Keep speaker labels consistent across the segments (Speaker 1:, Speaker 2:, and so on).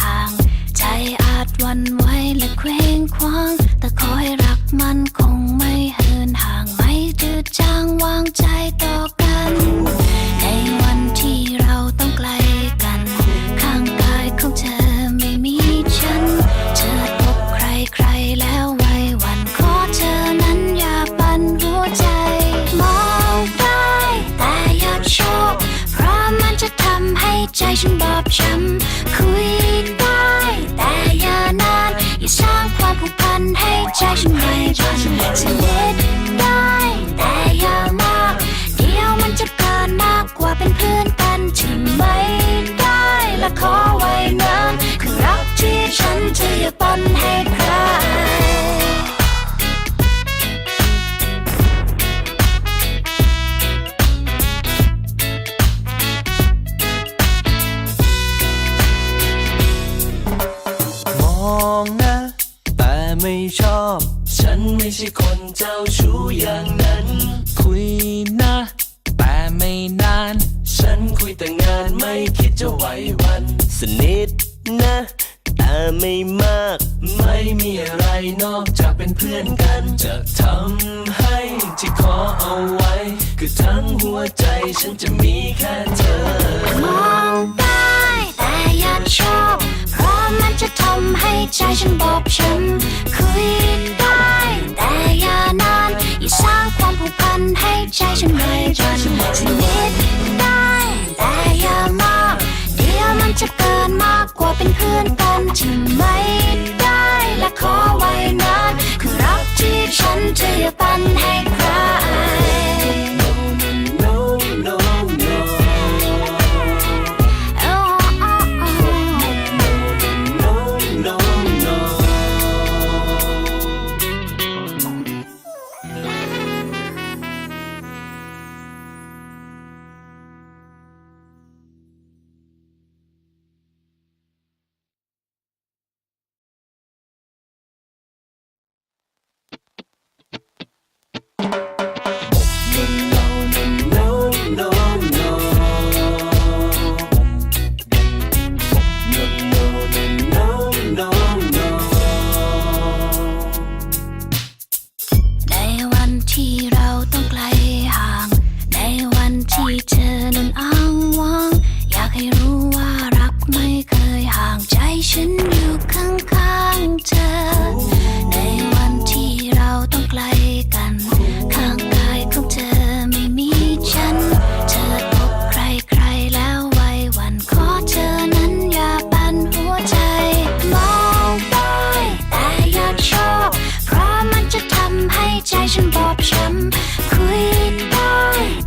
Speaker 1: ห่าง ใจอาจวันไหวและเคว้งคว้าง แต่ขอให้รักมันคงไม่เหินห่าง ไม่จืดจางวางใจต่อกัน ในวันที่เราต้องไกลกัน ข้างกายของเธอไม่มีฉัน เธอพบใครใครแล้วไว้วันขอเธอนั้นอย่าปั่นหัวใจมองไปแต่อย่าโชคเพราะมันจะทำให้ใจฉันบอบช้ำ เมินคือรักที่ฉันจะอย่าปนให้ใคร
Speaker 2: มองนะแต่ไม่ชอบ ฉันไม่ใช่คนเจ้าชู้อย่างนั้น คุยนะ แต่ไม่นาน ฉันคุยแต่งานไม่คิดจะไหววันสนิทนะ แต่ไม่มาก ไม่มีอะไรนอกจากเป็นเพื่อนกัน จะทำให้ที่ขอเอาไว้ คือทั้งหัวใจฉันจะมีแค่เธอ
Speaker 1: มองได้แต่อย่าชอบ เพราะมันจะทำให้ใจฉันบอบช้ำคุยได้แต่อย่านานอย่าสร้างความผูกพันให้ใจฉันไม่รั ฉันอยู่ข้างๆเธอ ในวันที่เราต้องไกลกัน ข้างกายของเธอไม่มีฉัน เธอพบใครๆแล้วไว้วันขอเธอนั้นอย่าปั่นหัวใจ มองไปแต่อยากชอบ เพราะมันจะทำให้ใจฉันบอบช้ำคุยไป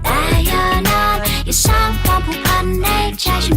Speaker 1: แต่อย่านานอย่าสร้างความผูกพันในใจฉัน